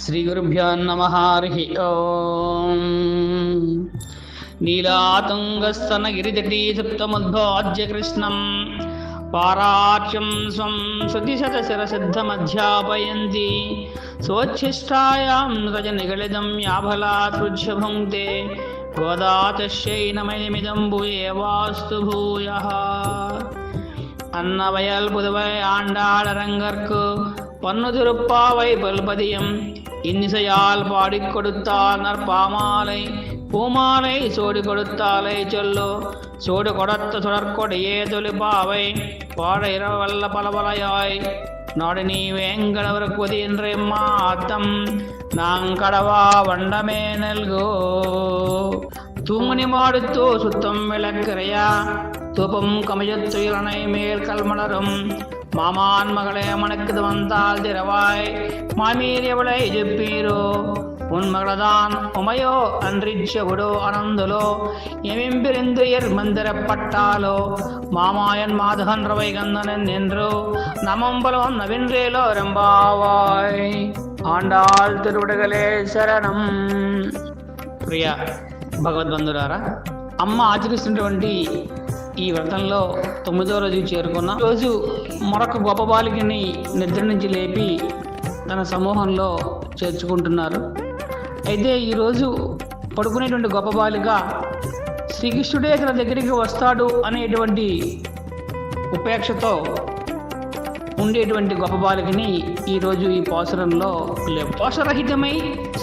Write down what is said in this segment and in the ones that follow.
శ్రీ గురుభ్యో నమ హరి ఓం. నీలాతుంగస్తన గిరిజటీ సప్తముద్భాజ్య కృష్ణం పారాక్షం స్వం శృతిశతశిరసిద్ధమధ్యాపయంతి స్వచ్ఛిష్టాయాం రజ నిగళిదం యాఫలాత్పృక్షభుం తే గోదాతశ్యై నమయమిదం భూయేవాస్తు భూయ అన్నవయల్ పుதுవై ఆండాళరంగర్కు பன்னுதிருப்பாவை பல்பதியம் இன்னிசையால் பாடிக் கொடுத்தால் நற்பாமாலை பூமாலை சோடி கொடுத்தாலே சொல்லோ. சோடு கொடுத்த சுடற்கொடையே தொலிப்பாவை பாட இரவல்ல பலபலையாய். நாடு நீ வேங்கடவருக்கு உதியின்றே மாத்தம். நாங்கடவா வண்டமே நல்கோ. தூமணி மாடுத்தோ சுத்தம் விளக்கிறையா. தூபம் கமயத்துயிலனை மேல் கல்மலரும். மாமான் மகளே மணக்குது வந்தால் திரவாய் மாமீர் எவளை ஜெப்பீரோ உன் மகளதான் உமையோ அன்றிச்சவுடோ அனந்தலோ எமிம்பிரிந்துயர் மந்திரப்பட்டாலோ மாமாயன் மாதகன் ரவை கந்தனன் என்றோ நமம்பலம் நவின்றேலோ ரெம்பாவாய் ஆண்டாள் திருவிடுகளே சரணம் ప్రియ భగవద్బంధురారా అమ్మ ఆచరిస్తున్నటువంటి ఈ వ్రతంలో తొమ్మిదో రోజు చేరుకున్నాం. రోజు మరొక గొప్ప బాలికని నిద్ర నుంచి లేపి తన సమూహంలో చేర్చుకుంటున్నారు. అయితే ఈరోజు పడుకునేటువంటి గొప్ప బాలిక శ్రీకృష్ణుడే తన దగ్గరికి వస్తాడు అనేటువంటి ఉపేక్షతో ఉండేటువంటి గొప్ప బాలికని ఈరోజు ఈ పోషణంలో లేవు పోషరహితమై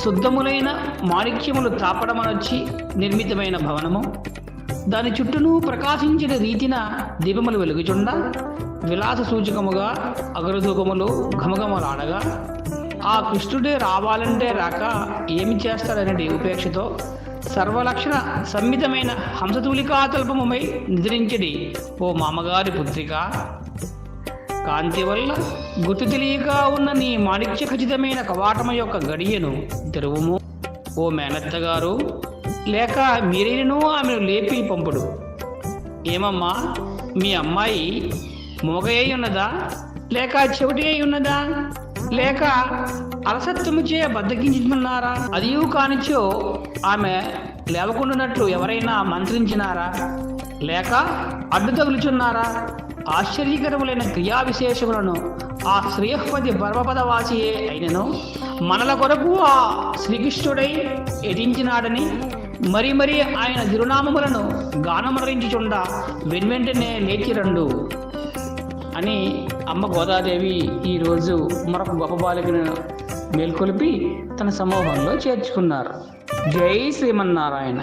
శుద్ధములైన మాణిక్యములు తాపడమనొచ్చి నిర్మితమైన భవనము. దాని చుట్టూను ప్రకాశించిన రీతిన దీపములు వెలుగుచుండ విలాస సూచకముగా అగరుధూకములు ఘమఘమలాడగా ఆ కృష్ణుడే రావాలంటే రాక ఏమి చేస్తాడనే ఉపేక్షతో సర్వలక్షణ సంమితమైన హంసతూలికాతల్పమై నిద్రించడి ఓ మామగారి పుత్రిక. కాంతి వల్ల గుర్తు తెలియక ఉన్న నీ మాణిక్య ఖచ్చితమైన కవాటమ యొక్క గడియను తెరువుము. ఓ మేనత్త గారు లేక మీరేను ఆమెను లేపి పంపుడు. ఏమమ్మా మీ అమ్మాయి మోగయ్య ఉన్నదా? లేక చెవిటి అయి ఉన్నదా? లేక అలసత్వము చేయ బద్దకించుకున్నారా అది కానిచో ఆమె లేవకుండానట్లు ఎవరైనా మంత్రించినారా? లేక అడ్డు తగులుచున్నారా? ఆశ్చర్యకరములైన క్రియా విశేషములను ఆ శ్రేయపతి పరమపదవాసియే అయినను మనల కొరకు ఆ శ్రీకృష్ణుడై ఎదించినాడని మరి మరి ఆయన తిరునామములను గానమరించుచుండ వెన్వెంటనే లేచి రండు అని అమ్మ గోదాదేవి ఈరోజు మరొక గొప్ప బాలికను మేల్కొలిపి తన సమూహంలో చేర్చుకున్నారు. జై శ్రీమన్నారాయణ.